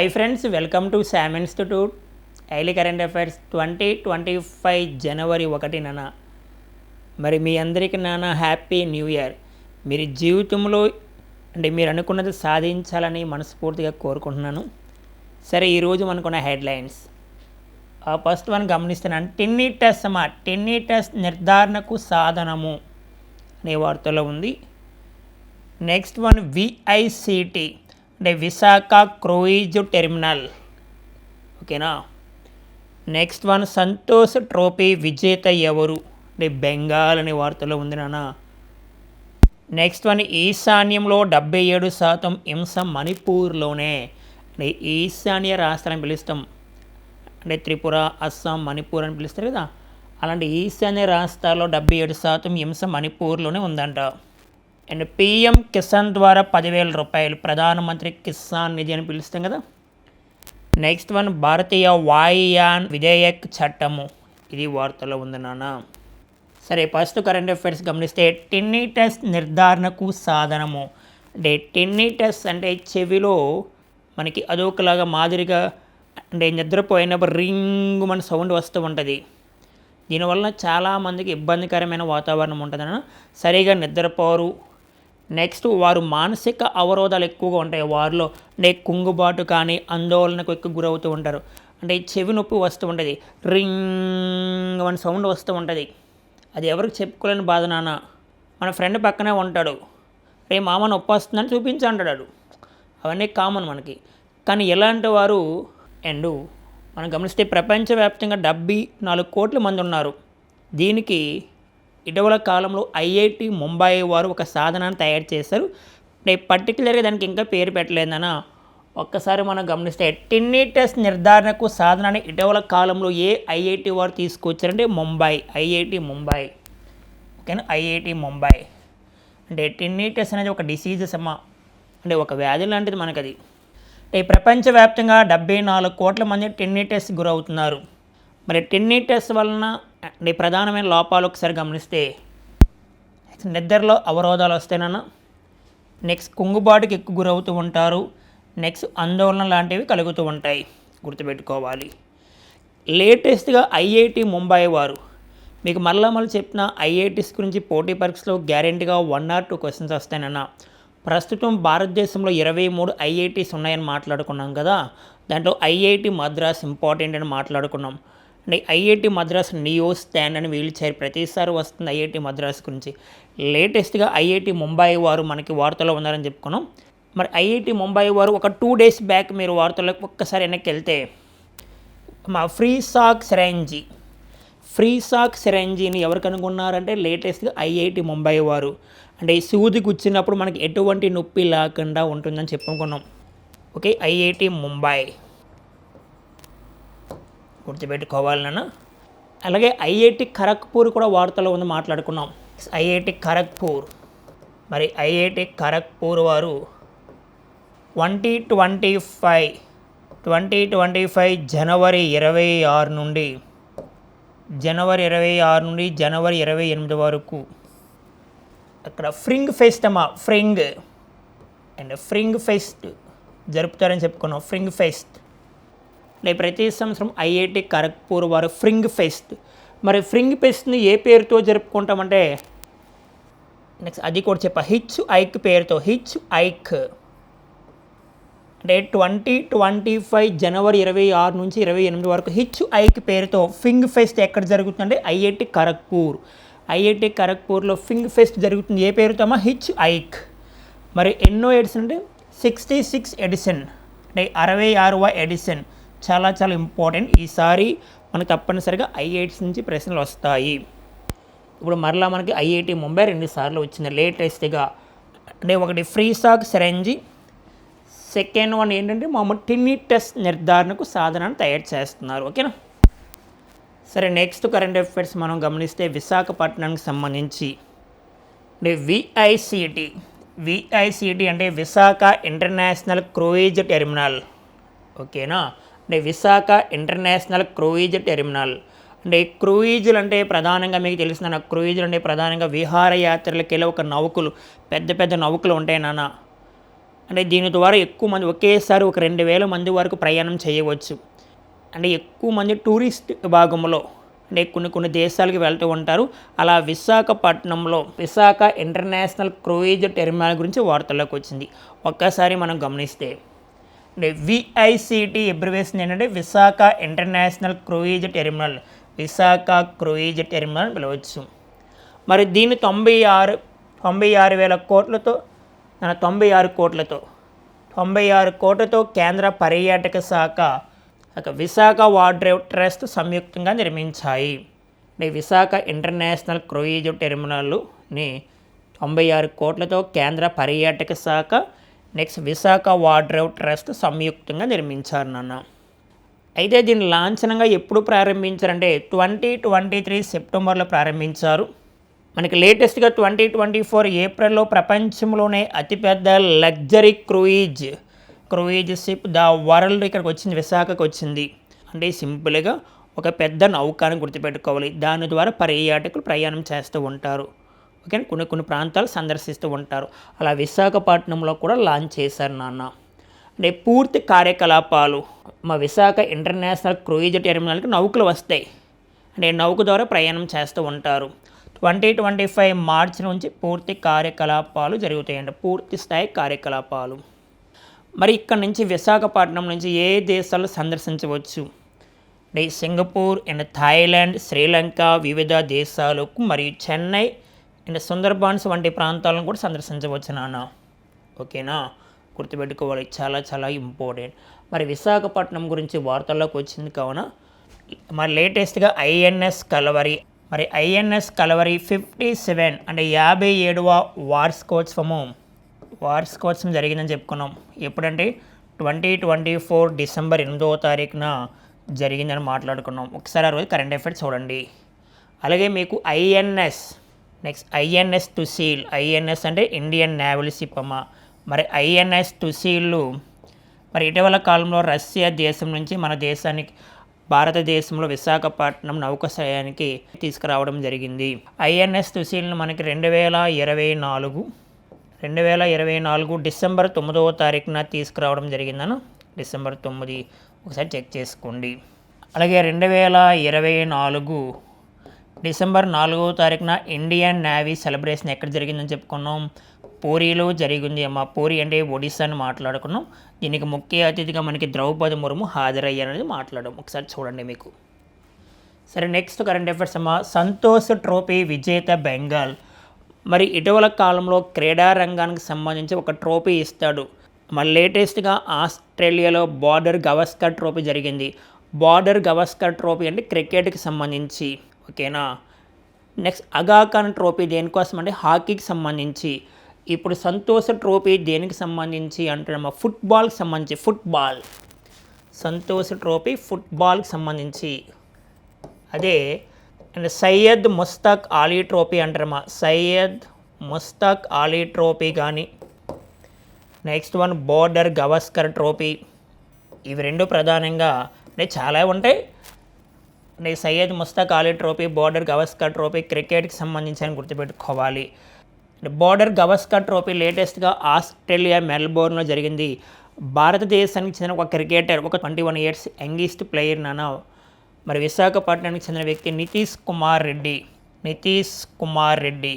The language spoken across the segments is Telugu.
Hi friends welcome to Sam institute daily current affairs twenty twenty five జనవరి ఒకటి నాన్న మరి మీ అందరికీ నాన్న హ్యాపీ న్యూ ఇయర్ మీరు జీవితంలో అంటే మీరు అనుకున్నది సాధించాలని మనస్ఫూర్తిగా కోరుకుంటున్నాను. సరే ఈరోజు మనకున్న హెడ్లైన్స్. ఆ ఫస్ట్ వన్ గమనిస్తున్నాను. టిన్నీ టెస్ట్ మా టిన్నీ టెస్ట్ నిర్ధారణకు సాధనము అనే వార్తలో ఉంది. నెక్స్ట్ వన్ విఐసిటి అంటే విశాఖ క్రూయిజ్ టెర్మినల్. ఓకేనా? నెక్స్ట్ వన్ సంతోష్ ట్రోఫీ విజేత ఎవరు? అంటే బెంగాల్ అనే వార్తలో ఉంది నాన్న. నెక్స్ట్ వన్ ఈశాన్యంలో డెబ్బై ఏడు శాతం హింస మణిపూర్లోనే. అంటే ఈశాన్య రాష్ట్రాన్ని పిలుస్తాం. అంటే త్రిపుర అస్సాం మణిపూర్ అని పిలుస్తారు కదా. అలాంటి ఈశాన్య రాష్ట్రాల్లో డెబ్బై ఏడు శాతం హింస మణిపూర్లోనే ఉందంట. అండ్ పిఎం కిసాన్ ద్వారా పదివేల రూపాయలు ప్రధానమంత్రి కిసాన్ నిధి అని పిలుస్తాం కదా. నెక్స్ట్ వన్ భారతీయ వాయుయాన్ విధేయక్ చట్టము. ఇది వార్తలో ఉంది నాన్న. సరే ఫస్ట్ కరెంట్ అఫైర్స్ గమనిస్తే టిన్నీ టెస్ట్ నిర్ధారణకు సాధనము. అంటే టిన్నీ టెస్ట్ అంటే చెవిలో మనకి అదొకలాగా మాదిరిగా అంటే నిద్రపోయినప్పుడు రింగ్ మన సౌండ్ వస్తూ ఉంటుంది. దీనివల్ల చాలామందికి ఇబ్బందికరమైన వాతావరణం ఉంటుందన్న సరిగా నిద్రపోరు నెక్స్ట్ వారు మానసిక అవరోధాలు ఎక్కువగా ఉంటాయి. వారిలో అంటే కుంగుబాటు కానీ ఆందోళనకు ఎక్కువ గురవుతూ ఉంటారు. అంటే చెవి నొప్పి వస్తూ ఉంటుంది. రింగ్ అని సౌండ్ వస్తూ ఉంటుంది. అది ఎవరికి చెప్పుకోలేని బాధ నాన్న. మన ఫ్రెండ్ పక్కనే ఉంటాడు. రే మామ నొప్పి వస్తుందని చూపించి అంటాడు. అవన్నీ కామన్ మనకి. కానీ ఎలాంటి వారు అండ్ మనం గమనిస్తే ప్రపంచవ్యాప్తంగా డెబ్బై నాలుగు కోట్ల మంది ఉన్నారు. దీనికి ఇటీవల కాలంలో ఐఐటి ముంబై వారు ఒక సాధనాన్ని తయారు చేశారు. పర్టికులర్గా దానికి ఇంకా పేరు పెట్టలేదన్న ఒక్కసారి మనం గమనిస్తే టిన్నీ టెస్ట్ నిర్ధారణకు సాధనాన్ని ఇటీవల కాలంలో ఏ ఐఐటి వారు తీసుకొచ్చారంటే ముంబై ఐఐటి ముంబై. ఓకేనా? ఐఐటి ముంబై. అంటే టిన్నీ టెస్ట్ అనేది ఒక డిసీజెస్ అమ్మ అంటే ఒక వ్యాధి లాంటిది మనకది. అంటే ప్రపంచవ్యాప్తంగా డెబ్బై నాలుగు కోట్ల మంది టెన్నిటెస్ గురవుతున్నారు. మరి టెన్నిటెస్ వలన ప్రధానమైన లోపాలు ఒకసారి గమనిస్తే నిద్రలో అవరోధాలు వస్తేనన్న నెక్స్ట్ కుంగుబాటుకి ఎక్కువ గురవుతూ ఉంటారు నెక్స్ట్ ఆందోళన లాంటివి కలుగుతూ ఉంటాయి. గుర్తుపెట్టుకోవాలి. లేటెస్ట్గా ఐఐటి ముంబై వారు మీకు మళ్ళా మళ్ళీ చెప్పిన ఐఐటీస్ గురించి పోటీ పరీక్షలో గ్యారెంటీగా వన్ ఆర్ టూ క్వశ్చన్స్ వస్తాయనన్నా ప్రస్తుతం భారతదేశంలో ఇరవై మూడు ఐఐటీస్ ఉన్నాయని మాట్లాడుకున్నాం కదా దాంట్లో ఐఐటి మద్రాస్ ఇంపార్టెంట్ అని మాట్లాడుకున్నాం. అంటే ఐఐటి మద్రాస్ నియో స్టాండ్ అని వీల్ చైర్ ప్రతిసారి వస్తుంది ఐఐటి మద్రాస్ గురించి. లేటెస్ట్గా ఐఐటి ముంబై వారు మనకి వార్తలో ఉన్నారని చెప్పుకున్నాం. మరి ఐఐటి ముంబై వారు ఒక టూ డేస్ బ్యాక్ మీరు వార్తలకు ఒక్కసారి వెనక్కి వెళ్తే మా ఫ్రీ సాక్ సెరెంజీ ఫ్రీ సాక్ సెరెంజీని ఎవరు కనుగొన్నారంటే లేటెస్ట్గా ఐఐటి ముంబై వారు. అంటే సూది గుచ్చినప్పుడు మనకి ఎటువంటి నొప్పి లేకుండా ఉంటుందని చెప్పుకున్నాం. Okay IIT Mumbai. గుర్తుపెట్టుకోవాలన్నా. అలాగే ఐఐటి ఖరగ్పూర్ కూడా వార్తలో ఉంది మాట్లాడుకున్నాం. ఐఐటి ఖరగ్పూర్. మరి ఐఐటి ఖరగ్పూర్ వారు twenty twenty five twenty twenty five జనవరి ఇరవై ఆరు నుండి జనవరి ఇరవై ఆరు నుండి జనవరి ఇరవై ఎనిమిది వరకు అక్కడ ఫ్రింగ్ ఫెస్ట్ అమ్మా ఫ్రింగ్. అండ్ ఫ్రింగ్ ఫెస్ట్ జరుపుతారని చెప్పుకున్నాం ఫ్రింగ్ ఫెస్ట్. అంటే ప్రతి సంవత్సరం ఐఐటి ఖరగ్పూర్ వారు ఫ్రింగ్ ఫెస్ట్. మరి ఫ్రింగ్ ఫెస్ట్ని ఏ పేరుతో జరుపుకుంటామంటే నెక్స్ట్ అది కూడా చెప్పా హిచ్ ఐక్ పేరుతో హిచ్ ఐక్. అంటే ట్వంటీ ట్వంటీ ఫైవ్ జనవరి ఇరవై ఆరు నుంచి ఇరవై ఎనిమిది వరకు హిచ్ ఐక్ పేరుతో ఫింగ్ ఫెస్ట్ ఎక్కడ జరుగుతుందంటే ఐఐటి ఖరగ్పూర్. ఐఐటి ఖరగ్పూర్లో ఫింగ్ ఫెస్ట్ జరుగుతుంది. ఏ పేరుతో అమ్మా హిచ్ ఐక్. మరి ఎన్నో ఎడిషన్ అంటే సిక్స్టీ సిక్స్ ఎడిషన్. అంటే అరవై ఆరవ ఎడిషన్. చాలా చాలా ఇంపార్టెంట్ ఈసారి మనకు తప్పనిసరిగా ఐఐటిస్ నుంచి ప్రశ్నలు వస్తాయి. ఇప్పుడు మరలా మనకి ఐఐటి ముంబై రెండు సార్లు వచ్చింది లేటెస్ట్గా అంటే ఒకటి ఫ్రీ సాక్ సెరెంజీ సెకండ్ వన్ ఏంటంటే మామూలు టిన్నీ టెస్ట్ నిర్ధారణకు సాధనాన్ని తయారు చేస్తున్నారు. ఓకేనా? సరే నెక్స్ట్ కరెంట్ అఫైర్స్ మనం గమనిస్తే విశాఖపట్నానికి సంబంధించి అంటే విఐసిటి విఐసిటి అంటే విశాఖ ఇంటర్నేషనల్ క్రూయిజ్ టెర్మినల్. ఓకేనా? అంటే విశాఖ ఇంటర్నేషనల్ క్రూయిజ్ టెర్మినల్. అంటే క్రూయిజులు అంటే ప్రధానంగా మీకు తెలిసిన క్రూయిజులు అంటే ప్రధానంగా విహారయాత్రలకి వెళ్ళి ఒక నౌకలు పెద్ద పెద్ద నౌకలు ఉంటాయి నాన్న. అంటే దీని ద్వారా ఎక్కువ మంది ఒకేసారి ఒక రెండు వేల మంది వరకు ప్రయాణం చేయవచ్చు. అంటే ఎక్కువ మంది టూరిస్ట్ విభాగంలో అంటే కొన్ని కొన్ని దేశాలకు వెళ్తూ ఉంటారు. అలా విశాఖపట్నంలో విశాఖ ఇంటర్నేషనల్ క్రూయిజ్ టెర్మినల్ గురించి వార్తల్లోకి వచ్చింది. ఒక్కసారి మనం గమనిస్తే విఐసిటి ఎబ్రివేషన్ ఏంటంటే Visakha international cruise terminal Visakha cruise terminal అని పిలవచ్చు. మరి దీన్ని తొంభై ఆరు తొంభై ఆరు వేల కోట్లతో తొంభై ఆరు కోట్లతో తొంభై ఆరు కోట్లతో కేంద్ర పర్యాటక శాఖ ఒక విశాఖ వాడ్రేవ్ ట్రస్ట్ సంయుక్తంగా నిర్మించాయి. విశాఖ ఇంటర్నేషనల్ క్రూయిజ్ టెర్మినల్ని తొంభై ఆరు కోట్లతో కేంద్ర పర్యాటక శాఖ నెక్స్ట్ విశాఖ వాడ్రేవ్ ట్రస్ట్ సంయుక్తంగా నిర్మించారు నాన్న. అయితే దీన్ని లాంఛనంగా ఎప్పుడు ప్రారంభించారంటే ట్వంటీ ట్వంటీ త్రీ సెప్టెంబర్లో ప్రారంభించారు. మనకి లేటెస్ట్గా ట్వంటీ ట్వంటీ ఫోర్ ఏప్రిల్లో ప్రపంచంలోనే అతిపెద్ద luxury cruise cruise ship the world ఇక్కడికి వచ్చింది విశాఖకు వచ్చింది. అంటే సింపుల్గా ఒక పెద్ద నౌకాను గుర్తుపెట్టుకోవాలి. దాని ద్వారా పర్యాటకులు ప్రయాణం చేస్తూ ఉంటారు. ఓకే? కొన్ని కొన్ని ప్రాంతాలు సందర్శిస్తూ ఉంటారు. అలా విశాఖపట్నంలో కూడా లాంచ్ చేశారు నాన్న. అంటే పూర్తి కార్యకలాపాలు. మా విశాఖ ఇంటర్నేషనల్ క్రూయిజ్ టెర్మినల్కి నౌకలు వస్తాయి. అంటే నౌక ద్వారా ప్రయాణం చేస్తూ ఉంటారు. ట్వంటీ ట్వంటీ ఫైవ్ మార్చ్ నుంచి పూర్తి కార్యకలాపాలు జరుగుతాయండి పూర్తి స్థాయి కార్యకలాపాలు. మరి ఇక్కడ నుంచి విశాఖపట్నం నుంచి ఏ దేశాలు సందర్శించవచ్చు? అంటే సింగపూర్ అండ్ థాయిలాండ్ శ్రీలంక వివిధ దేశాలకు మరియు చెన్నై అండ్ సుందర్బాన్స్ వంటి ప్రాంతాలను కూడా సందర్శించవచ్చు నాన్న. ఓకేనా? గుర్తుపెట్టుకోవాలి. చాలా చాలా ఇంపార్టెంట్. మరి విశాఖపట్నం గురించి వార్తల్లోకి వచ్చింది కావున మరి లేటెస్ట్గా ఐఎన్ఎస్ కలవరి మరి ఐఎన్ఎస్ కలవరి ఫిఫ్టీ సెవెన్ అంటే యాభై ఏడవ వార్స్కోత్సవము వార్షికోత్సవం జరిగిందని చెప్పుకున్నాం. ఎప్పుడంటే ట్వంటీ ట్వంటీ ఫోర్ డిసెంబర్ ఎనిమిదవ తారీఖున జరిగిందని మాట్లాడుకున్నాం. ఒకసారి ఆ రోజు కరెంట్ అఫైర్స్ చూడండి. అలాగే మీకు INS next INS Tushil INS అంటే ఇండియన్ నేవల్ షిప్ అమ్మ మరి ఐఎన్ఎస్ తుసీళ్ళు మరి ఇటీవల కాలంలో రష్యా దేశం నుంచి మన దేశానికి భారతదేశంలో విశాఖపట్నం నౌకాశ్రయానికి తీసుకురావడం జరిగింది. ఐఎన్ఎస్ తుసీల్ను మనకి రెండు వేల ఇరవై నాలుగు రెండు వేల ఇరవై నాలుగు డిసెంబర్ తొమ్మిదవ తారీఖున తీసుకురావడం జరిగిందను డిసెంబర్ తొమ్మిది. ఒకసారి చెక్ చేసుకోండి. అలాగే రెండు వేల ఇరవై నాలుగు డిసెంబర్ నాలుగవ తారీఖున ఇండియన్ నేవీ సెలబ్రేషన్ ఎక్కడ జరిగిందని చెప్పుకున్నాం. పూరిలో జరిగింది అమ్మ. పూరి అంటే ఒడిస్సా అని మాట్లాడుకున్నాం. దీనికి ముఖ్య అతిథిగా మనకి ద్రౌపది ముర్ము హాజరయ్యారనేది మాట్లాడడం ఒకసారి చూడండి మీకు. సరే నెక్స్ట్ కరెంట్ అఫైర్స్ అమ్మ. సంతోష్ ట్రోఫీ విజేత బెంగాల్. మరి ఇటీవల కాలంలో క్రీడా రంగానికి సంబంధించి ఒక ట్రోఫీ ఇస్తాడు. మరి లేటెస్ట్గా ఆస్ట్రేలియాలో బార్డర్ గవస్కర్ ట్రోఫీ జరిగింది. బార్డర్ గవస్కర్ ట్రోఫీ అంటే క్రికెట్కి సంబంధించి. ఓకేనా? నెక్స్ట్ అగాఖాన్ ట్రోఫీ దేనికోసం అంటే హాకీకి సంబంధించి. ఇప్పుడు సంతోష ట్రోఫీ దేనికి సంబంధించి అంటున్నామా ఫుట్బాల్కి సంబంధించి ఫుట్బాల్. సంతోష్ ట్రోఫీ ఫుట్బాల్కి సంబంధించి. అదే అండ్ సయ్యద్ ముస్తాక్ ఆలీ ట్రోఫీ అంటారమ్మా సయ్యద్ ముస్తాక్ ఆలీ ట్రోఫీ కానీ. Next one Border Gavaskar trophy. ఇవి రెండు ప్రధానంగా అంటే చాలా ఉంటాయి. Syed Mushtaq Ali trophy Border Gavaskar trophy క్రికెట్కి సంబంధించి అని గుర్తుపెట్టుకోవాలి. బోర్డర్ గవస్కర్ ట్రోఫీ లేటెస్ట్గా ఆస్ట్రేలియా మెల్బోర్న్లో జరిగింది. భారతదేశానికి చెందిన ఒక క్రికెటర్ ఒక twenty one years youngest player నానా. మరి విశాఖపట్నానికి చెందిన వ్యక్తి నితీష్ కుమార్ రెడ్డి నితీష్ కుమార్ రెడ్డి.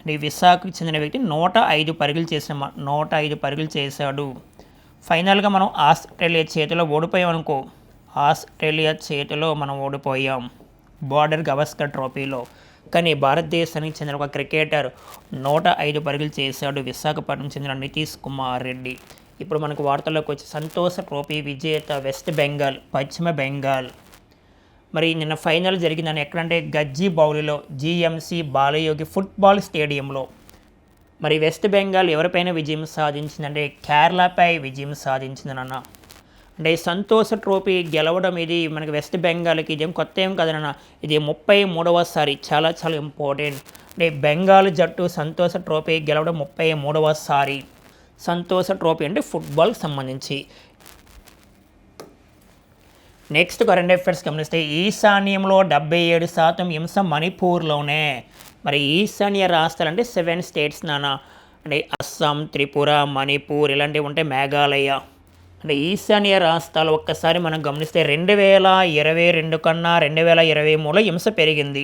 అంటే విశాఖకు చెందిన వ్యక్తి నూట ఐదు పరుగులు చేసామ నూట ఐదు పరుగులు చేశాడు. ఫైనల్గా మనం ఆస్ట్రేలియా చేతిలో ఓడిపోయాం అనుకో ఆస్ట్రేలియా చేతిలో మనం ఓడిపోయాం. బార్డర్ గవస్కర్ ట్రోఫీలో. కానీ భారతదేశానికి చెందిన ఒక క్రికెటర్ నూట ఐదు పరుగులు చేశాడు. విశాఖపట్నం చెందిన నితీష్ కుమార్ రెడ్డి. ఇప్పుడు మనకు వార్తల్లోకి వచ్చి సంతోష ట్రోఫీ విజేత వెస్ట్ బెంగాల్ పశ్చిమ బెంగాల్. మరి నిన్న ఫైనల్ జరిగిందని ఎక్కడంటే గజ్జి బౌలిలో జీఎంసీ బాలయోగి ఫుట్బాల్ స్టేడియంలో. మరి వెస్ట్ బెంగాల్ ఎవరిపైన విజయం సాధించిందంటే కేరళపై విజయం సాధించిందనన్నా అంటే సంతోష ట్రోఫీ గెలవడం ఇది మనకి వెస్ట్ బెంగాల్కి ఇదేం కొత్త ఏం కదన ఇది ముప్పై మూడవసారి చాలా చాలా ఇంపార్టెంట్. అంటే బెంగాల్ జట్టు సంతోష ట్రోఫీ గెలవడం ముప్పై మూడవసారి సంతోష ట్రోఫీ అంటే ఫుట్బాల్కి సంబంధించి. నెక్స్ట్ కరెంట్ అఫైర్స్ గమనిస్తే ఈశాన్యంలో డెబ్బై ఏడు శాతం హింస మణిపూర్లోనే. మరి ఈశాన్య రాష్ట్రాలు అంటే సెవెన్ స్టేట్స్ నానా అంటే అస్సాం త్రిపుర మణిపూర్ ఇలాంటివి ఉంటాయి మేఘాలయ. అంటే ఈశాన్య రాష్ట్రాలు ఒక్కసారి మనం గమనిస్తే రెండు వేల ఇరవై రెండు కన్నా రెండు వేల ఇరవై మూడులో హింస పెరిగింది.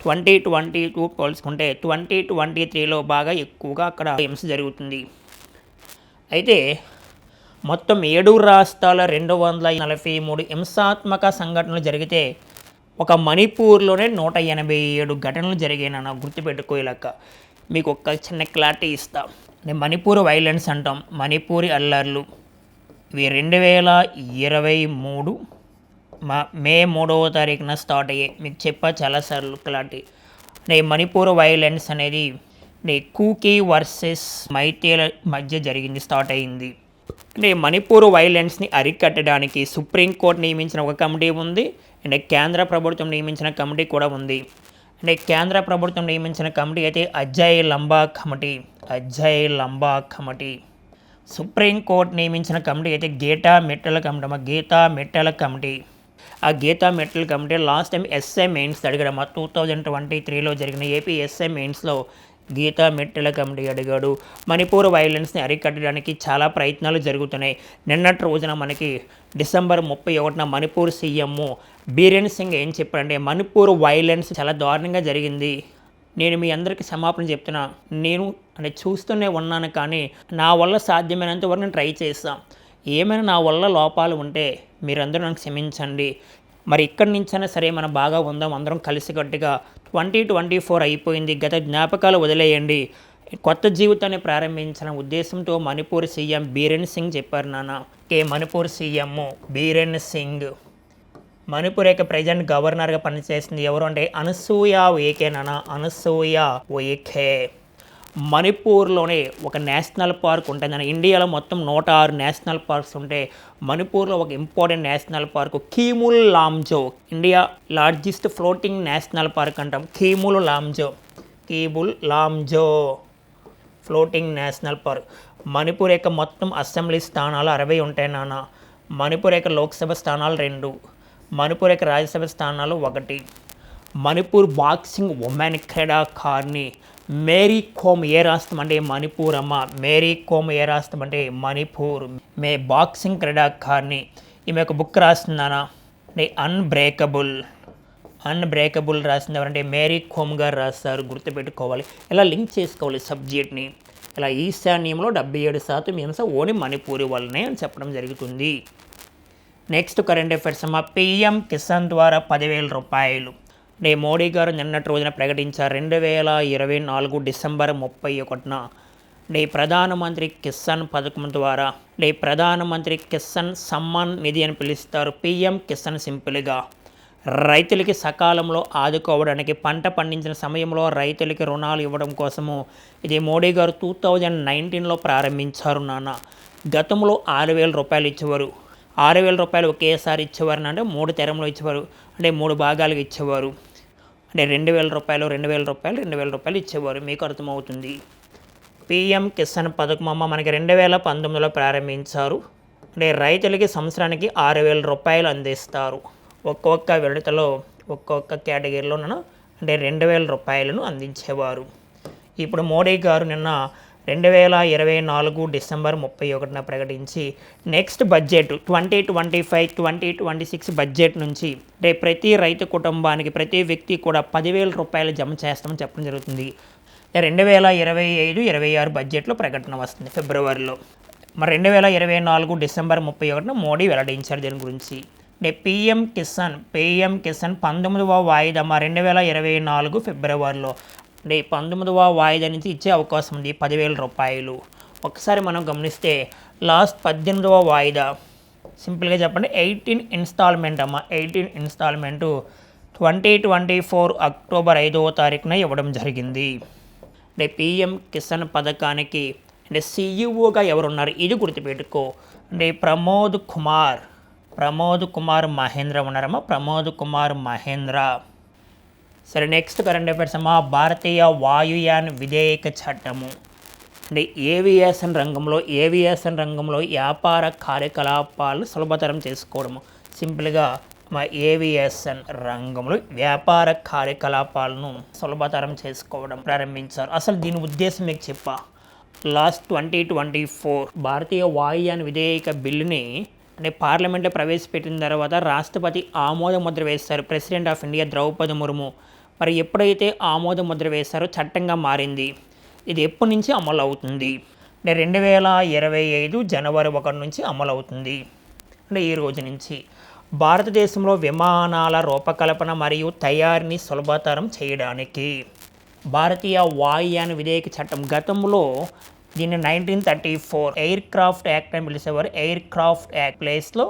ట్వంటీ ట్వంటీ టూ పోల్చుకుంటే ట్వంటీ ట్వంటీ త్రీలో బాగా ఎక్కువగా అక్కడ హింస జరుగుతుంది. అయితే మొత్తం ఏడు రాష్ట్రాల రెండు వందల నలభై మూడు హింసాత్మక సంఘటనలు జరిగితే ఒక మణిపూర్లోనే నూట ఎనభై ఏడు ఘటనలు జరిగాయన గుర్తుపెట్టుకోలేక మీకు ఒక చిన్న క్లారిటీ ఇస్తా. నేను మణిపూర్ వైలెన్స్ అంటాం. మణిపూరి అల్లర్లు. ఇవి రెండు వేల ఇరవై మూడు మా మే మూడవ తారీఖున స్టార్ట్ అయ్యాయి. మీకు చెప్పా చాలాసార్లు క్లారిటీ నే మణిపూర్ వైలెన్స్ అనేది నే కూకీ వర్సెస్ మైతేల మధ్య జరిగింది స్టార్ట్ అయింది అంటే మణిపూర్ వైలెన్స్ని అరికట్టడానికి సుప్రీంకోర్టు నియమించిన ఒక కమిటీ ఉంది. అండ్ కేంద్ర ప్రభుత్వం నియమించిన కమిటీ కూడా ఉంది. అంటే కేంద్ర ప్రభుత్వం నియమించిన కమిటీ అయితే Ajay Lamba committee. Ajay Lamba committee. Supreme Court నియమించిన కమిటీ అయితే గీతా మెట్టల కమిటీ అమ్మ గీతా మెట్టల కమిటీ. ఆ Gita Mittal committee last time SI mains అడిగాడు మా టూ థౌజండ్ ట్వంటీ త్రీలో జరిగిన ఏపీ ఎస్ఐ మెయిన్స్లో గీతా మెట్టెల కమిటీ అడిగాడు. మణిపూర్ వైలెన్స్ని అరికట్టడానికి చాలా ప్రయత్నాలు జరుగుతున్నాయి. నిన్నటి రోజున మనకి డిసెంబర్ ముప్పై ఒకటిన మణిపూర్ సీఎం బీరేన్ సింగ్ ఏం చెప్పాడంటే మణిపూర్ వైలెన్స్ చాలా దారుణంగా జరిగింది. నేను మీ అందరికీ క్షమాపణ చెప్తున్నా. నేను అంటే చూస్తూనే ఉన్నాను కానీ నా వల్ల సాధ్యమైనంత వరకు నేను ట్రై చేస్తాను ఏమైనా నా వల్ల లోపాలు ఉంటే మీరందరూ నన్ను క్షమించండి. మరి ఇక్కడి నుంచైనా సరే మనం బాగా ఉందాం. అందరం కలిసికట్టుగా ట్వంటీ ట్వంటీ ఫోర్ అయిపోయింది. గత జ్ఞాపకాలు వదిలేయండి. కొత్త జీవితాన్ని ప్రారంభించిన ఉద్దేశంతో మణిపూర్ సీఎం బీరేన్ సింగ్ చెప్పారు నాన్న. కే మణిపూర్ సీఎం బీరేన్ సింగ్. మణిపూర్ యొక్క ప్రజెంట్ గవర్నర్గా పనిచేస్తుంది ఎవరు అంటే అనసూయ ఉయేకే నానా. అనసూయ ఓకే మణిపూర్లోనే ఒక నేషనల్ పార్క్ ఉంటుందని ఇండియాలో మొత్తం నూట ఆరు నేషనల్ పార్క్స్ ఉంటే మణిపూర్లో ఒక important national park Keibul Lamjao India largest floating national park అంటాం. Keibul Lamjao Keibul Lamjao floating national park. Manipur యొక్క మొత్తం అసెంబ్లీ స్థానాలు అరవై ఉంటాయి నాన్న మణిపూర్ యొక్క లోక్సభ స్థానాలు రెండు. మణిపూర్ యొక్క రాజ్యసభ స్థానాలు ఒకటి. మణిపూర్ బాక్సింగ్ ఉమెన్ క్రీడాకారిణి మేరీ కోమ్ ఏ రాష్ట్రం అంటే మణిపూర్ అమ్మ. మేరీ కోమ్ ఏ రాష్ట్రం అంటే మణిపూర్. మే బాక్సింగ్ క్రీడాకారిణి. ఈమె ఒక బుక్ రాస్తున్నానా నే అన్బ్రేకబుల్. అన్బ్రేకబుల్ రాసింది ఎవరంటే మేరీ కోమ్ గారు రాస్తారు గుర్తుపెట్టుకోవాలి. ఇలా లింక్ చేసుకోవాలి సబ్జెక్ట్ని. ఇలా ఈశాన్యంలో డెబ్బై ఏడు శాతం హింస ఓని మణిపూరి వల్లనే అని చెప్పడం జరుగుతుంది. నెక్స్ట్ కరెంట్ అఫైర్స్ అమ్మ పిఎం కిసాన్ ద్వారా పదివేల రూపాయలు. నే మోడీ గారు నిన్నటి రోజున ప్రకటించారు రెండు వేల ఇరవై నాలుగు డిసెంబర్ ముప్పై ఒకటిన నే ప్రధానమంత్రి కిసాన్ పథకం ద్వారా నే ప్రధానమంత్రి కిసాన్ సమ్మాన్ నిధి అని పిలుస్తారు పిఎం కిసాన్ సింపుల్గా. రైతులకి సకాలంలో ఆదుకోవడానికి పంట పండించిన సమయంలో రైతులకి రుణాలు ఇవ్వడం కోసము ఇది మోడీ గారు టూ థౌజండ్ నైన్టీన్లో ప్రారంభించారు నాన్న. గతంలో ఆరు వేల రూపాయలు ఇచ్చేవారు. ఆరు వేల రూపాయలు ఒకేసారి ఇచ్చేవారు అంటే మూడు తెరంలో ఇచ్చేవారు. అంటే మూడు భాగాలుగా ఇచ్చేవారు. అంటే రెండు వేల రూపాయలు రెండు వేల రూపాయలు రెండు వేల రూపాయలు ఇచ్చేవారు. మీకు అర్థమవుతుంది. పిఎం కిసాన్ పథకం అమ్మ మనకి రెండు వేల పంతొమ్మిదిలో ప్రారంభించారు. అంటే రైతులకి సంవత్సరానికి ఆరు వేల రూపాయలు అందిస్తారు. ఒక్కొక్క విడతలో ఒక్కొక్క కేటగిరీలోనూ అంటే రెండు వేల రూపాయలను అందించేవారు. ఇప్పుడు మోడీ గారు నిన్న రెండు వేల ఇరవై నాలుగు డిసెంబర్ ముప్పై ఒకటిన ప్రకటించి next budget twenty twenty five twenty twenty six budget నుంచి అంటే ప్రతి రైతు కుటుంబానికి ప్రతి వ్యక్తి కూడా పదివేల రూపాయలు జమ చేస్తామని చెప్పడం జరుగుతుంది. రెండు వేల ఇరవై ఐదు ఇరవై ఆరు బడ్జెట్లో ప్రకటన వస్తుంది ఫిబ్రవరిలో. మరి రెండు వేల ఇరవై నాలుగు డిసెంబర్ ముప్పై ఒకటిన మోడీ వెల్లడించారు దీని గురించి. అంటే పిఎం కిసాన్ పిఎం కిసాన్ పంతొమ్మిదవ వాయిదా మా రెండు వేల ఇరవై నాలుగు ఫిబ్రవరిలో. అంటే పంతొమ్మిదవ వాయిదా నుంచి ఇచ్చే అవకాశం ఉంది పదివేల రూపాయలు. ఒకసారి మనం గమనిస్తే లాస్ట్ పద్దెనిమిదవ వాయిదా. సింపుల్గా చెప్పండి ఎయిటీన్ ఇన్స్టాల్మెంట్ అమ్మ. Eighteen installment twenty twenty four October ఐదవ తారీఖున ఇవ్వడం జరిగింది. అంటే పిఎం కిసాన్ పథకానికి అంటే సీఈఓగా ఎవరున్నారు ఇది గుర్తుపెట్టుకో. అంటే ప్రమోద్ కుమార్. ప్రమోద్ కుమార్ మహేంద్ర ఉన్నారమ్మా. ప్రమోద్ కుమార్ మహేంద్ర. సరే నెక్స్ట్ కరెంట్ అఫైర్స్ అమ్మా భారతీయ వాయుయాన్ విధేయక చట్టము. అంటే ఏవియేషన్ రంగంలో ఏవియేషన్ రంగంలో వ్యాపార కార్యకలాపాలు సులభతరం చేసుకోవడము. సింపుల్గా మా ఏవియేషన్ రంగంలో వ్యాపార కార్యకలాపాలను సులభతరం చేసుకోవడం ప్రారంభించారు. అసలు దీని ఉద్దేశం మీకు చెప్పా? Last twenty twenty four Bharatiya Vayuyan Vidheyak బిల్లుని అంటే పార్లమెంట్లో ప్రవేశపెట్టిన తర్వాత రాష్ట్రపతి ఆమోద ముద్ర వేస్తారు president of India Draupadi Murmu. మరి ఎప్పుడైతే ఆమోద ముద్ర వేశారో చట్టంగా మారింది. ఇది ఎప్పటి నుంచి అమలు అవుతుంది అంటే రెండు వేల ఇరవై ఐదు జనవరి ఒకటి నుంచి అమలు అవుతుంది అంటే ఈ రోజు నుంచి భారతదేశంలో విమానాల రూపకల్పన మరియు తయారీని సులభతరం చేయడానికి భారతీయ వాయుయాన విధేయక చట్టం గతంలో దీన్ని nineteen thirty four aircraft act అని పిలిచేవారు. ఎయిర్ క్రాఫ్ట్ యాక్ట్ ప్లేస్లో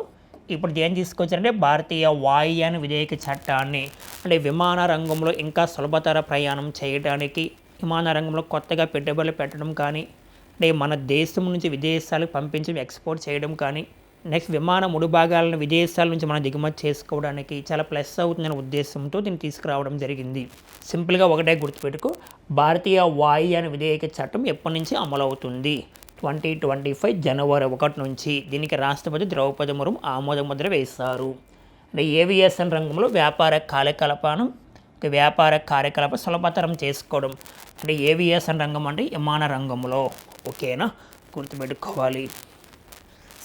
ఇప్పుడు ఏం తీసుకొచ్చారంటే భారతీయ వాయుయాన విధేయక చట్టాన్ని అంటే విమాన రంగంలో ఇంకా సులభతర ప్రయాణం చేయడానికి విమాన రంగంలో కొత్తగా పెట్టుబడులు పెట్టడం కానీ అంటే మన దేశం నుంచి విదేశాలకు పంపించి ఎక్స్పోర్ట్ చేయడం కానీ నెక్స్ట్ విమాన ముడిభాగాలను విదేశాల నుంచి మనం దిగుమతి చేసుకోవడానికి చాలా ప్లస్ అవుతుందనే ఉద్దేశంతో దీన్ని తీసుకురావడం జరిగింది. సింపుల్గా ఒకటే గుర్తుపెట్టుకో భారతీయ వాయుయాన విధేయక చట్టం ఎప్పటి నుంచి అమలు అవుతుంది ట్వంటీ ట్వంటీ ఫైవ్ జనవరి ఒకటి నుంచి దీనికి రాష్ట్రపతి ద్రౌపది ముర్ము ఆమోద ముద్ర వేస్తారు అంటే ఏవియేషన్ రంగంలో వ్యాపార కార్యకలాపాలను వ్యాపార కార్యకలాప సులభతరం చేసుకోవడం. అంటే ఏవియేషన్ రంగం అంటే విమాన రంగంలో. ఓకేనా? గుర్తుపెట్టుకోవాలి.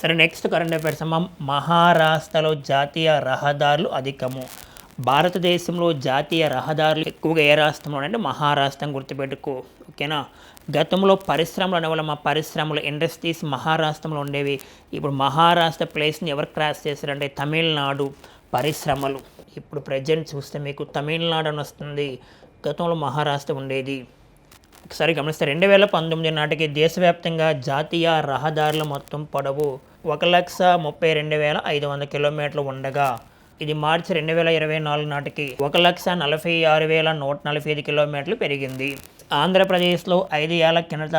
సరే నెక్స్ట్ కరెంట్ అఫైర్స్ మహారాష్ట్రలో జాతీయ రహదారులు అధికము. భారతదేశంలో జాతీయ రహదారులు ఎక్కువగా ఏ రాష్ట్రంలో అంటే మహారాష్ట్రం గుర్తుపెట్టుకో. ఓకేనా? గతంలో పరిశ్రమలు అనేవాళ్ళు మా పరిశ్రమలు ఇండస్ట్రీస్ మహారాష్ట్రంలో ఉండేవి. ఇప్పుడు మహారాష్ట్ర ప్లేస్ని ఎవరు క్రాస్ చేశారంటే తమిళనాడు పరిశ్రమలు. ఇప్పుడు ప్రజెంట్ చూస్తే మీకు తమిళనాడు అని వస్తుంది. గతంలో మహారాష్ట్ర ఉండేది. ఒకసారి గమనిస్తే రెండు వేల పంతొమ్మిది నాటికి దేశవ్యాప్తంగా జాతీయ రహదారుల మొత్తం పొడవు ఒక లక్ష ముప్పై రెండు వేల ఐదు వందల కిలోమీటర్లు ఉండగా ఇది మార్చి రెండు వేల ఇరవై నాలుగు నాటికి ఒక లక్ష నలభై ఆరు వేల నూట నలభై ఐదు కిలోమీటర్లు పెరిగింది. ఆంధ్రప్రదేశ్లో ఐదు ఏళ్ళ కిందట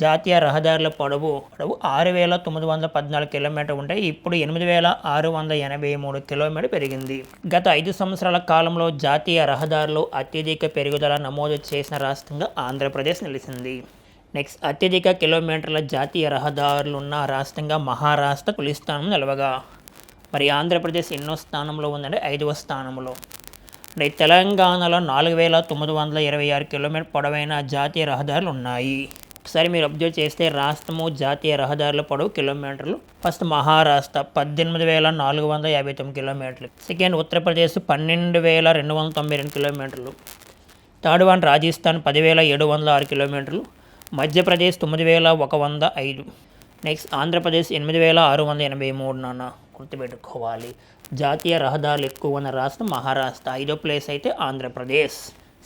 జాతీయ రహదారుల పొడవు పొడవు ఆరు వేల తొమ్మిది వందల పద్నాలుగు కిలోమీటర్ ఉంటే ఇప్పుడు ఎనిమిది వేల ఆరు వందల ఎనభై మూడు కిలోమీటర్ పెరిగింది. గత ఐదు సంవత్సరాల కాలంలో జాతీయ రహదారులు అత్యధిక పెరుగుదల నమోదు చేసిన రాష్ట్రంగా ఆంధ్రప్రదేశ్ నిలిచింది. నెక్స్ట్ అత్యధిక కిలోమీటర్ల జాతీయ రహదారులు ఉన్న రాష్ట్రంగా మహారాష్ట్ర తొలి స్థానం నిలవగా. మరి ఆంధ్రప్రదేశ్ ఎన్నో స్థానంలో ఉందంటే ఐదవ స్థానంలో. తెలంగాణలో నాలుగు వేల తొమ్మిది వందల ఇరవై ఆరు కిలోమీటర్ పొడవైన జాతీయ రహదారులు ఉన్నాయి. ఒకసారి మీరు అబ్జర్వ్ చేస్తే రాష్ట్రము జాతీయ రహదారుల పొడవు కిలోమీటర్లు. ఫస్ట్ మహారాష్ట్ర పద్దెనిమిది వేల నాలుగు వందల యాభై తొమ్మిది కిలోమీటర్లు. సెకండ్ ఉత్తరప్రదేశ్ పన్నెండు వేల రెండు వందల తొంభై రెండు కిలోమీటర్లు. థర్డ్ వన్ రాజస్థాన్ పదివేల ఏడు వందల ఆరు కిలోమీటర్లు. మధ్యప్రదేశ్ తొమ్మిది వేల ఒక వంద ఐదు. నెక్స్ట్ ఆంధ్రప్రదేశ్ ఎనిమిది వేల ఆరు వందల ఎనభై మూడు నాన్న గుర్తుపెట్టుకోవాలి. జాతీయ రహదారులు ఎక్కువ ఉన్న రాష్ట్రం మహారాష్ట్ర. ఐదో ప్లేస్ అయితే ఆంధ్రప్రదేశ్.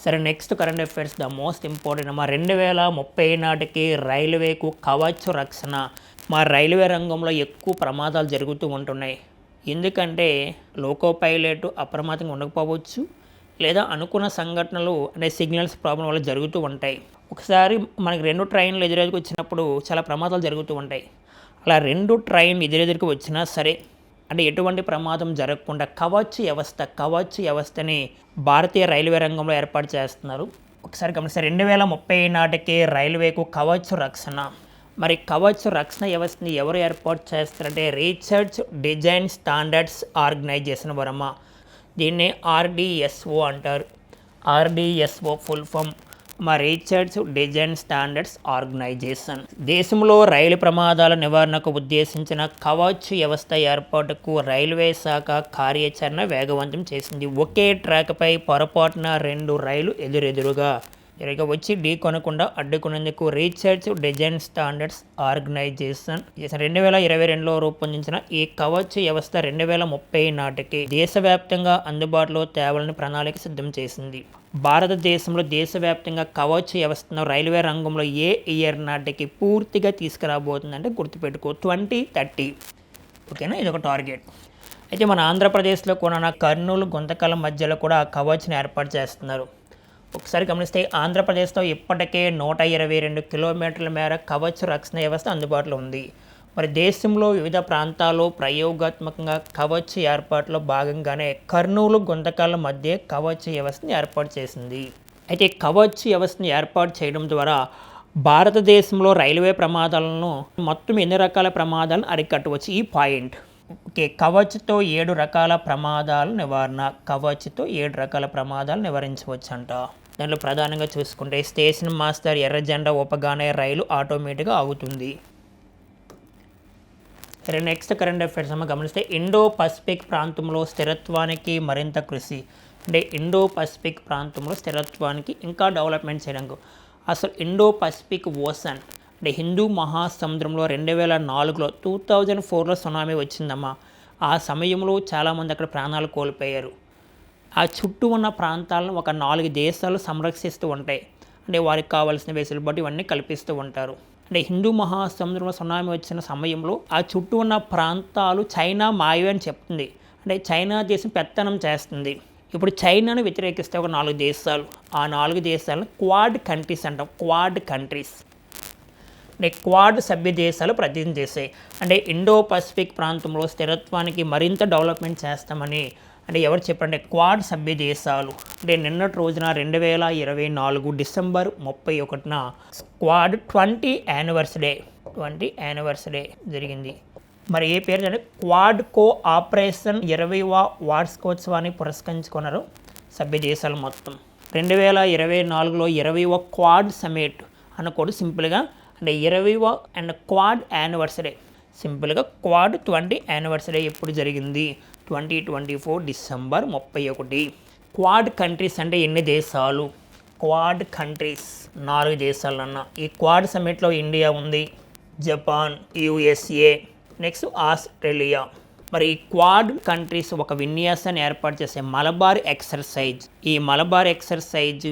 సరే next current affairs the most important మా రెండు వేల ముప్పై నాటికి రైల్వేకు కవచ్ రక్షణ. మా రైల్వే రంగంలో ఎక్కువ ప్రమాదాలు జరుగుతూ ఉంటున్నాయి. ఎందుకంటే లోకో పైలట్ అప్రమాదంగా ఉండకపోవచ్చు లేదా అనుకున్న సంఘటనలు అంటే సిగ్నల్స్ ప్రాబ్లం వల్ల జరుగుతూ ఉంటాయి. ఒకసారి మనకి రెండు ట్రైన్లు ఎదురెదురుకు వచ్చినప్పుడు చాలా ప్రమాదాలు జరుగుతూ ఉంటాయి. అలా రెండు ట్రైన్ ఎదురెదురుకు వచ్చినా సరే అంటే ఎటువంటి ప్రమాదం జరగకుండా కవచ్ వ్యవస్థ కవచ్ వ్యవస్థని భారతీయ రైల్వే రంగంలో ఏర్పాటు చేస్తున్నారు. ఒకసారి గమనిస్తే రెండు వేల ముప్పై నాటికి రైల్వేకు కవచ్ రక్షణ. మరి కవచ్ రక్షణ వ్యవస్థని ఎవరు ఏర్పాటు చేస్తారంటే రీసెర్చ్ డిజైన్ స్టాండర్డ్స్ ఆర్గనైజేషన్ వరమ. దీన్ని ఆర్డిఎస్ఓ అంటారు. ఆర్డిఎస్ఓ ఫుల్ ఫామ్ మా రీసెర్చ్ డిజైన్ స్టాండర్డ్స్ ఆర్గనైజేషన్. దేశంలో రైలు ప్రమాదాల నివారణకు ఉద్దేశించిన కవచ్ వ్యవస్థ ఏర్పాటుకు రైల్వే శాఖ కార్యాచరణ వేగవంతం చేసింది. ఒకే ట్రాక్పై పొరపాటున రెండు రైలు ఎదురెదురుగా ఇక వచ్చి ఢీ కొనకుండా అడ్డుకునేందుకు రీసెర్చ్ డిజైన్ స్టాండర్డ్స్ ఆర్గనైజేషన్ రెండు వేల ఇరవై రెండులో రూపొందించిన ఈ కవచ్ వ్యవస్థ రెండు వేల ముప్పై నాటికి దేశవ్యాప్తంగా అందుబాటులో తేవాలని ప్రణాళిక సిద్ధం చేసింది. భారతదేశంలో దేశవ్యాప్తంగా కవచ్ వ్యవస్థను రైల్వే రంగంలో ఏ ఇయర్ నాటికి పూర్తిగా తీసుకురాబోతుందంటే గుర్తుపెట్టుకో ట్వంటీ థర్టీ. ఓకేనా? ఇది ఒక టార్గెట్. అయితే మన ఆంధ్రప్రదేశ్లో కూడా కర్నూలు గుంతకల మధ్యలో కూడా ఆ కవచ్ని ఏర్పాటు చేస్తున్నారు. ఒకసారి గమనిస్తే ఆంధ్రప్రదేశ్లో ఇప్పటికే నూట ఇరవై రెండు కిలోమీటర్ల మేర కవచ్ రక్షణ వ్యవస్థ అందుబాటులో ఉంది. మరి దేశంలో వివిధ ప్రాంతాల్లో ప్రయోగాత్మకంగా కవచ్ ఏర్పాటులో భాగంగానే కర్నూలు గుంతకాల మధ్య కవచ్ వ్యవస్థని ఏర్పాటు చేసింది. అయితే కవచ్ వ్యవస్థను ఏర్పాటు చేయడం ద్వారా భారతదేశంలో రైల్వే ప్రమాదాలను మొత్తం ఎన్ని రకాల ప్రమాదాలను అరికట్టవచ్చు? ఈ పాయింట్. ఓకే కవచ్తో ఏడు రకాల ప్రమాదాల నివారణ కవచ్తో ఏడు రకాల ప్రమాదాలు నివారించవచ్చు అంట దాంట్లో ప్రధానంగా చూసుకుంటే స్టేషన్ మాస్టర్ ఎర్ర జెండా ఉపగానే రైలు ఆటోమేటిక్గా ఆగుతుంది. సరే నెక్స్ట్ కరెంట్ అఫైర్స్ గమనిస్తే ఇండో పసిఫిక్ ప్రాంతంలో స్థిరత్వానికి మరింత కృషి. అంటే ఇండో పసిఫిక్ ప్రాంతంలో స్థిరత్వానికి ఇంకా డెవలప్మెంట్ చేయడానికి అసలు ఇండో పసిఫిక్ ఓషన్ అంటే హిందూ మహాసముద్రంలో రెండు వేల నాలుగులో టూ థౌజండ్ ఫోర్లో సునామీ వచ్చిందమ్మా. ఆ సమయంలో చాలామంది అక్కడ ప్రాణాలు కోల్పోయారు. ఆ చుట్టూ ఉన్న ప్రాంతాలను ఒక నాలుగు దేశాలు సంరక్షిస్తూ ఉంటాయి. అంటే వారికి కావాల్సిన వెసులుబాటు ఇవన్నీ కల్పిస్తూ ఉంటారు. అంటే హిందూ మహాసముద్రంలో సునామీ వచ్చిన సమయంలో ఆ చుట్టూ ఉన్న ప్రాంతాలు చైనా మాయవి అని చెప్తుంది. అంటే చైనా దేశం పెత్తనం చేస్తుంది. ఇప్పుడు చైనాను వ్యతిరేకిస్తే ఒక నాలుగు దేశాలు. ఆ నాలుగు దేశాలను క్వాడ్ కంట్రీస్ అంటాం. Quad countries. అంటే క్వాడ్ సభ్య దేశాలు ప్రతినిధి చేస్తాయి. అంటే ఇండో పసిఫిక్ ప్రాంతంలో స్థిరత్వానికి మరింత డెవలప్మెంట్ చేస్తామని అంటే ఎవరు చెప్పండి క్వాడ్ సభ్య దేశాలు అంటే నిన్నటి రోజున రెండు వేల ఇరవై నాలుగు డిసెంబర్ ముప్పై ఒకటిన quad twenty anniversary twenty anniversary జరిగింది. మరి ఏ పేరు అంటే క్వాడ్ కో ఆపరేషన్ ఇరవైవ వార్షికోత్సవాన్ని పురస్కరించుకున్నారు సభ్య దేశాలు మొత్తం. రెండు వేల ఇరవై నాలుగులో ఇరవైవ క్వాడ్ సమిట్ అనుకోడు సింపుల్గా. అంటే ఇరవైవ అండ్ క్వాడ్ యానివర్సరీ సింపుల్గా క్వాడ్ ట్వంటీ యానివర్సరీ ఎప్పుడు జరిగింది? ట్వంటీ ట్వంటీ ఫోర్ డిసెంబర్ ముప్పై ఒకటి. క్వాడ్ కంట్రీస్ అంటే ఎన్ని దేశాలు? క్వాడ్ కంట్రీస్ నాలుగు దేశాలన్న. ఈ క్వాడ్ సమిట్లో ఇండియా ఉంది జపాన్ యుఎస్ఏ నెక్స్ట్ ఆస్ట్రేలియా. మరి ఈ క్వాడ్ కంట్రీస్ ఒక విన్యాసాన్ని ఏర్పాటు చేసే మలబార్ ఎక్సర్సైజ్. ఈ మలబార్ ఎక్సర్సైజ్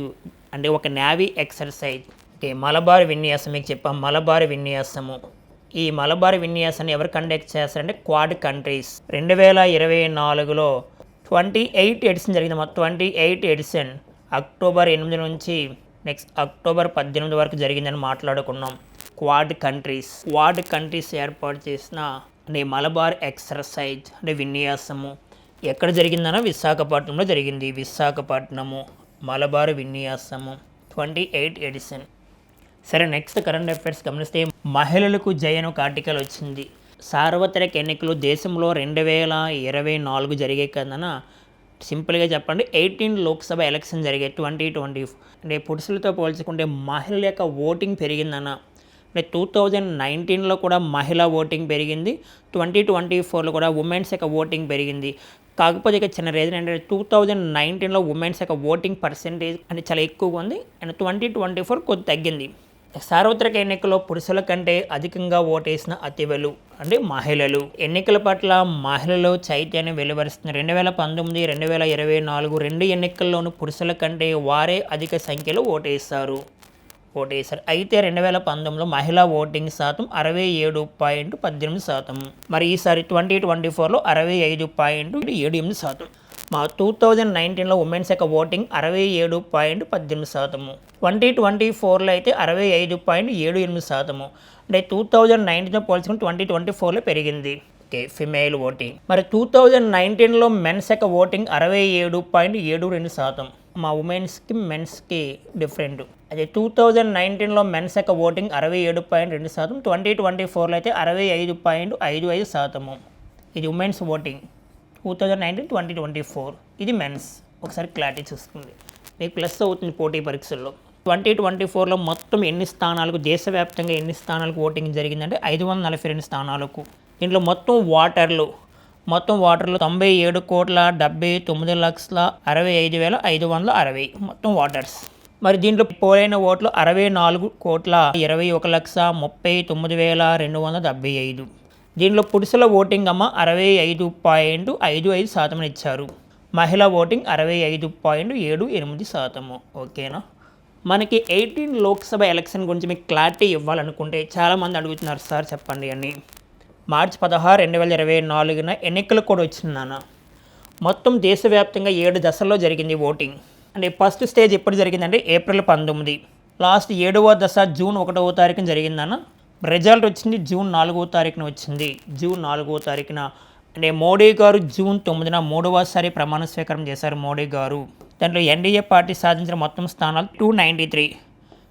అంటే ఒక నేవీ ఎక్సర్సైజ్. ఓకే మలబార్ విన్యాసం మీకు చెప్పాం మలబార్ విన్యాసము. ఈ మలబార్ విన్యాసాన్ని ఎవరు కండక్ట్ చేస్తారంటే క్వాడ్ కంట్రీస్ రెండు వేల ఇరవై నాలుగులో ట్వంటీ ఎయిట్ ఎడిషన్ జరిగింది. మొత్తం ట్వంటీ ఎయిట్ ఎడిషన్ అక్టోబర్ ఎనిమిది నుంచి నెక్స్ట్ అక్టోబర్ పద్దెనిమిది వరకు జరిగిందని మాట్లాడుకున్నాం. క్వాడ్ కంట్రీస్ క్వాడ్ కంట్రీస్ ఏర్పాటు చేసిన అంటే మలబార్ ఎక్సర్సైజ్ అంటే విన్యాసము. ఎక్కడ జరిగిందనో విశాఖపట్నంలో జరిగింది. Visakhapatnam Malabar విన్యాసము. Twenty eight edition. సరే నెక్స్ట్ కరెంట్ అఫైర్స్ గమనిస్తే మహిళలకు జయను ఒక ఆర్టికల్ వచ్చింది. సార్వత్రిక ఎన్నికలు దేశంలో రెండు వేల ఇరవై నాలుగు జరిగే కదన సింపుల్గా చెప్పండి ఎయిటీన్ లోక్సభ ఎలక్షన్ జరిగాయి ట్వంటీ ట్వంటీ అంటే పురుషులతో పోల్చుకుంటే మహిళల యొక్క ఓటింగ్ పెరిగిందన్న. అంటే టూ థౌజండ్ నైన్టీన్లో కూడా మహిళా ఓటింగ్ పెరిగింది ట్వంటీ ట్వంటీ ఫోర్లో కూడా ఉమెన్స్ యొక్క ఓటింగ్ పెరిగింది. కాకపోతే ఇక చిన్న రీజన్ ఏంటంటే టూ థౌజండ్ నైన్టీన్లో ఉమెన్స్ యొక్క ఓటింగ్ పర్సెంటేజ్ అంటే చాలా ఎక్కువగా ఉంది అండ్ ట్వంటీ ట్వంటీ ఫోర్ కొద్ది తగ్గింది. సార్వత్రిక ఎన్నికల్లో పురుషుల కంటే అధికంగా ఓటేసిన అతివలు అంటే మహిళలు. ఎన్నికల పట్ల మహిళలు చైతన్యం వెలువరుస్తున్న రెండు వేల పంతొమ్మిది రెండు వేల ఇరవై నాలుగు రెండు ఎన్నికల్లోనూ పురుషుల కంటే వారే అధిక సంఖ్యలో ఓటేస్తారు ఓటేశారు. అయితే రెండు వేల పంతొమ్మిదిలో మహిళా ఓటింగ్ శాతం అరవై ఏడు పాయింట్ పద్దెనిమిది శాతం. మరి ఈసారి ట్వంటీ ట్వంటీ ఫోర్లో అరవై ఐదు పాయింట్ ఏడు ఎనిమిది శాతం. మా టూ థౌజండ్ నైన్టీన్లో ఉమెన్స్ యొక్క ఓటింగ్ అరవై ఏడు పాయింట్ పద్దెనిమిది శాతము. ట్వంటీ ట్వంటీ ఫోర్లో అయితే అరవై ఐదు పాయింట్ ఏడు ఎనిమిది శాతము. అంటే టూ థౌజండ్ నైన్టీన్తో పోల్చుకుని ట్వంటీ ట్వంటీ ఫోర్లో పెరిగింది. ఓకే ఫిమేల్ ఓటింగ్ మరి టూ థౌజండ్ నైన్టీన్లో మెన్స్ యొక్క ఓటింగ్ అరవై ఏడు పాయింట్ ఏడు రెండు శాతం. మా ఉమెన్స్కి మెన్స్కి డిఫరెంట్ అదే టూ థౌజండ్ నైన్టీన్లో మెన్స్ యొక్క ఓటింగ్ అరవై ఏడు పాయింట్ రెండు శాతం. ట్వంటీ ట్వంటీ ఫోర్లో అయితే అరవై ఐదు పాయింట్ ఐదు ఐదు శాతము. ఇది women's voting. Two thousand nineteen twenty twenty four ఇది మెన్స్. ఒకసారి క్లారిటీ చూస్తుంది మీకు ప్లస్ అవుతుంది పోటీ పరీక్షల్లో. ట్వంటీ ట్వంటీ ఫోర్లో మొత్తం ఎన్ని స్థానాలకు దేశవ్యాప్తంగా ఎన్ని స్థానాలకు ఓటింగ్ జరిగిందంటే ఐదు వందల నలభై రెండు స్థానాలకు. దీంట్లో మొత్తం వాటర్లు మొత్తం వాటర్లు తొంభై ఏడు కోట్ల డెబ్బై తొమ్మిది లక్షల అరవై ఐదు వేల ఐదు వందల అరవై. మొత్తం వాటర్స్. మరి దీంట్లో పోలైన ఓట్లు అరవై నాలుగు కోట్ల ఇరవై ఒక లక్ష ముప్పై తొమ్మిది వేల రెండు వందల డెబ్బై ఐదు. దీనిలో పురుషుల ఓటింగ్ అమ్మ అరవై ఐదు పాయింట్ ఐదు ఐదు శాతం ఇచ్చారు. మహిళ ఓటింగ్ అరవై ఐదు పాయింట్ ఏడు ఎనిమిది శాతము. ఓకేనా? మనకి ఎయిటీన్ లోక్సభ ఎలక్షన్ గురించి మీకు క్లారిటీ ఇవ్వాలనుకుంటే చాలామంది అడుగుతున్నారు సార్ చెప్పండి అని. మార్చి పదహారు రెండు వేల ఇరవై నాలుగున ఎన్నికలు కూడా వచ్చిందన్న మొత్తం దేశవ్యాప్తంగా ఏడు దశల్లో జరిగింది ఓటింగ్. అంటే ఫస్ట్ స్టేజ్ ఎప్పుడు జరిగిందంటే ఏప్రిల్ పంతొమ్మిది. లాస్ట్ ఏడవ దశ జూన్ ఒకటవ తారీఖున జరిగిందన్న రిజల్ట్ వచ్చింది జూన్ నాలుగో తారీఖున వచ్చింది. జూన్ నాలుగో తారీఖున అంటే మోడీ గారు జూన్ తొమ్మిదిన మూడవసారి ప్రమాణ స్వీకారం చేశారు మోడీ గారు. దాంట్లో ఎన్డీఏ పార్టీ సాధించిన మొత్తం స్థానాలు టూ నైంటీ త్రీ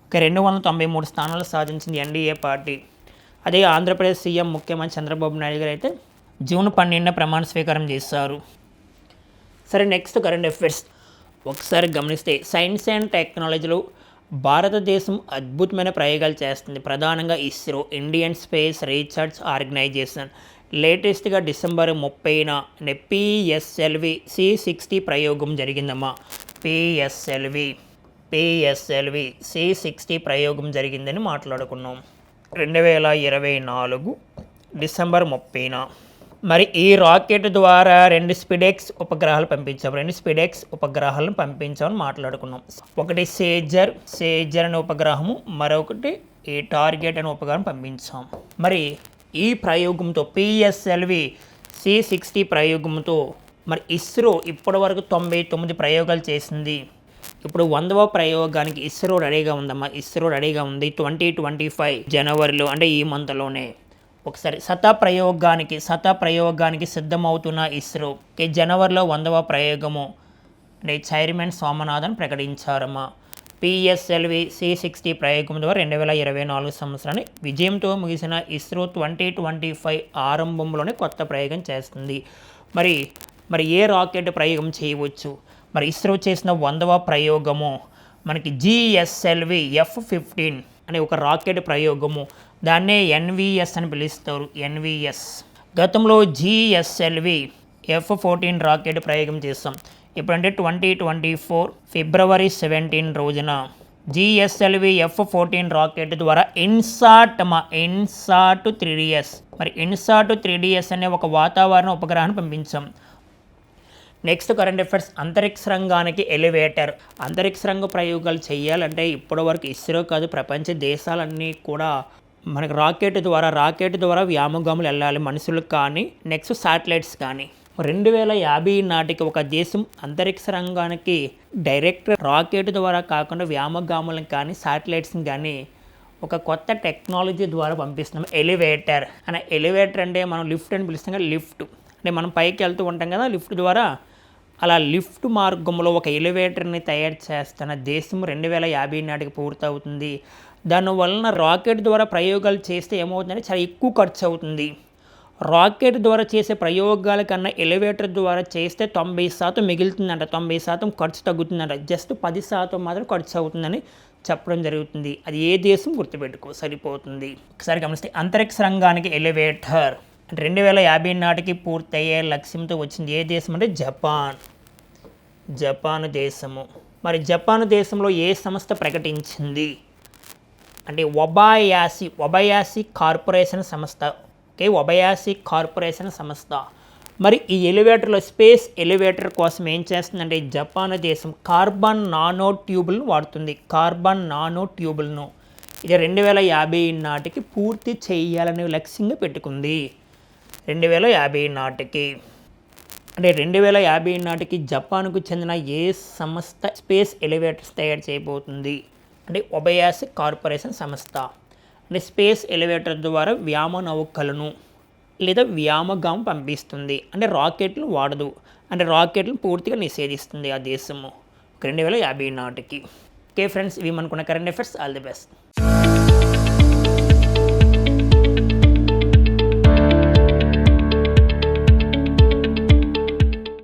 ఒక రెండు వందల తొంభై మూడు స్థానాలు సాధించింది ఎన్డీఏ పార్టీ. అదే ఆంధ్రప్రదేశ్ సీఎం ముఖ్యమంత్రి చంద్రబాబు నాయుడు గారు అయితే జూన్ పన్నెండున ప్రమాణ స్వీకారం చేశారు. సరే నెక్స్ట్ కరెంట్ అఫైర్స్ ఒకసారి గమనిస్తే సైన్స్ అండ్ టెక్నాలజీలో భారతదేశం అద్భుతమైన ప్రయోగాలు చేస్తుంది. ప్రధానంగా ISRO Indian space research organisation. లేటెస్ట్గా డిసెంబర్ ముప్పైన పిఎస్ఎల్వి సి సిక్స్టీ ప్రయోగం జరిగిందమ్మా. పిఎస్ఎల్వి పిఎస్ఎల్వి సి సిక్స్టీ ప్రయోగం జరిగిందని మాట్లాడుకున్నాం. రెండు వేల ఇరవై నాలుగు డిసెంబర్ ముప్పైన మరి ఈ రాకెట్ ద్వారా రెండు స్పిడెక్స్ ఉపగ్రహాలు పంపించాం. రెండు స్పిడెక్స్ ఉపగ్రహాలను పంపించామని మాట్లాడుకున్నాం. ఒకటి సేజర్ సేజర్ అనే ఉపగ్రహము మరొకటి ఈ టార్గెట్ అనే ఉపగ్రహం పంపించాం. మరి ఈ ప్రయోగంతో పిఎస్ఎల్వి సి సిక్స్టీ ప్రయోగంతో మరి ఇస్రో ఇప్పటివరకు తొంభై తొమ్మిది ప్రయోగాలు చేసింది. ఇప్పుడు వందవ ప్రయోగానికి ఇస్రో రెడీగా ఉందమ్మా. ఇస్రో రెడీగా ఉంది. ట్వంటీ ట్వంటీ ఫైవ్ జనవరిలో అంటే ఈ మంత్లోనే. ఒకసారి శత ప్రయోగానికి శత ప్రయోగానికి సిద్ధమవుతున్న ఇస్రో ఈ జనవరిలో వందవ ప్రయోగము. అంటే చైర్మన్ సోమనాథన్ ప్రకటించారమ్మా. పిఎస్ఎల్వి సి సిక్స్టీ ప్రయోగం ద్వారా రెండు వేల ఇరవై నాలుగు సంవత్సరాన్ని విజయంతో ముగిసిన ఇస్రో ట్వంటీ ట్వంటీ ఫైవ్ ఆరంభంలోనే కొత్త ప్రయోగం చేస్తుంది. మరి మరి ఏ రాకెట్ ప్రయోగం చేయవచ్చు? మరి ఇస్రో చేసిన వందవ ప్రయోగము. మనకి జిఎస్ఎల్వి ఎఫ్ ఫిఫ్టీన్ అనే ఒక రాకెట్ ప్రయోగము. దాన్నే ఎన్విఎస్ అని పిలుస్తారు. ఎన్విఎస్. గతంలో జిఎస్ఎల్వి ఎఫ్ ఫోర్టీన్ రాకెట్ ప్రయోగం చేస్తాం ఇప్పుడంటే twenty twenty four February seventeen రోజున. జిఎస్ఎల్వి ఎఫ్ ఫోర్టీన్ రాకెట్ ద్వారా ఇన్సాట్ మా ఇన్సాట్ త్రీ డిఎస్. మరి ఇన్సాట్ త్రీ డిఎస్ అనే ఒక వాతావరణ ఉపగ్రహాన్ని పంపించాం. నెక్స్ట్ కరెంట్ అఫైర్స్ అంతరిక్ష రంగానికి ఎలివేటర్. అంతరిక్ష రంగ ప్రయోగాలు చేయాలంటే ఇప్పటివరకు ఇస్రో కాదు ప్రపంచ దేశాలన్నీ కూడా మనకి రాకెట్ ద్వారా రాకెట్ ద్వారా వ్యామగాములు వెళ్ళాలి. మనుషులకు కానీ నెక్స్ట్ శాటిలైట్స్ కానీ. రెండు వేల యాభై నాటికి ఒక దేశం అంతరిక్ష రంగానికి డైరెక్ట్ రాకెట్ ద్వారా కాకుండా వ్యామగాములను కానీ శాటిలైట్స్ని కానీ ఒక కొత్త టెక్నాలజీ ద్వారా పంపిస్తున్నాం. ఎలివేటర్ అనే ఎలివేటర్ అంటే మనం లిఫ్ట్ అని పిలుస్తాం కదా లిఫ్ట్ అంటే మనం పైకి వెళ్తూ ఉంటాం కదా లిఫ్ట్ ద్వారా. అలా లిఫ్ట్ మార్గంలో ఒక ఎలివేటర్ని తయారు చేస్తున్న దేశం రెండు వేల యాభై నాటికి పూర్తవుతుంది. దానివలన రాకెట్ ద్వారా ప్రయోగాలు చేస్తే ఏమవుతుందంటే చాలా ఎక్కువ ఖర్చు అవుతుంది. రాకెట్ ద్వారా చేసే ప్రయోగాల కన్నా ఎలివేటర్ ద్వారా చేస్తే తొంభై శాతం మిగులుతుందంట. తొంభై శాతం ఖర్చు తగ్గుతుందంట. జస్ట్ పది శాతం మాత్రం ఖర్చు అవుతుందని చెప్పడం జరుగుతుంది. అది ఏ దేశం గుర్తుపెట్టుకో సరిపోతుంది. ఒకసారి గమనిస్తే అంతరిక్ష రంగానికి ఎలివేటర్ అంటే రెండు వేల యాభై నాటికి పూర్తయ్యే లక్ష్యంతో వచ్చింది. ఏ దేశం అంటే జపాన్. జపాన్ దేశము. మరి జపాన్ దేశంలో ఏ సంస్థ ప్రకటించింది? అంటే ఒబాయాసి ఒబయాసి కార్పొరేషన్ సంస్థ. ఓకే ఒబయాసి కార్పొరేషన్ సంస్థ. మరి ఈ ఎలివేటర్లో స్పేస్ ఎలివేటర్ కోసం ఏం చేస్తుందంటే జపాన్ దేశం కార్బన్ నానో ట్యూబుల్ను వాడుతుంది. కార్బన్ నానో ట్యూబుల్ను. ఇది రెండు వేల యాభై నాటికి పూర్తి చేయాలనే లక్ష్యంగా పెట్టుకుంది. రెండు వేల యాభై నాటికి. అంటే రెండు వేల యాభై నాటికి జపాన్కు చెందిన ఏ సంస్థ స్పేస్ ఎలివేటర్స్ తయారు చేయబోతుంది? అంటే ఒబయాసి కార్పొరేషన్ సంస్థ. అంటే స్పేస్ ఎలివేటర్ ద్వారా వ్యామ నౌకలను లేదా వ్యామగాం పంపిస్తుంది. అంటే రాకెట్లు వాడదు. అంటే రాకెట్లు పూర్తిగా నిషేధిస్తుంది ఆ దేశము. రెండు వేల యాభై నాటికి. ఓకే ఫ్రెండ్స్ ఇవి మనకున్న current affairs all the best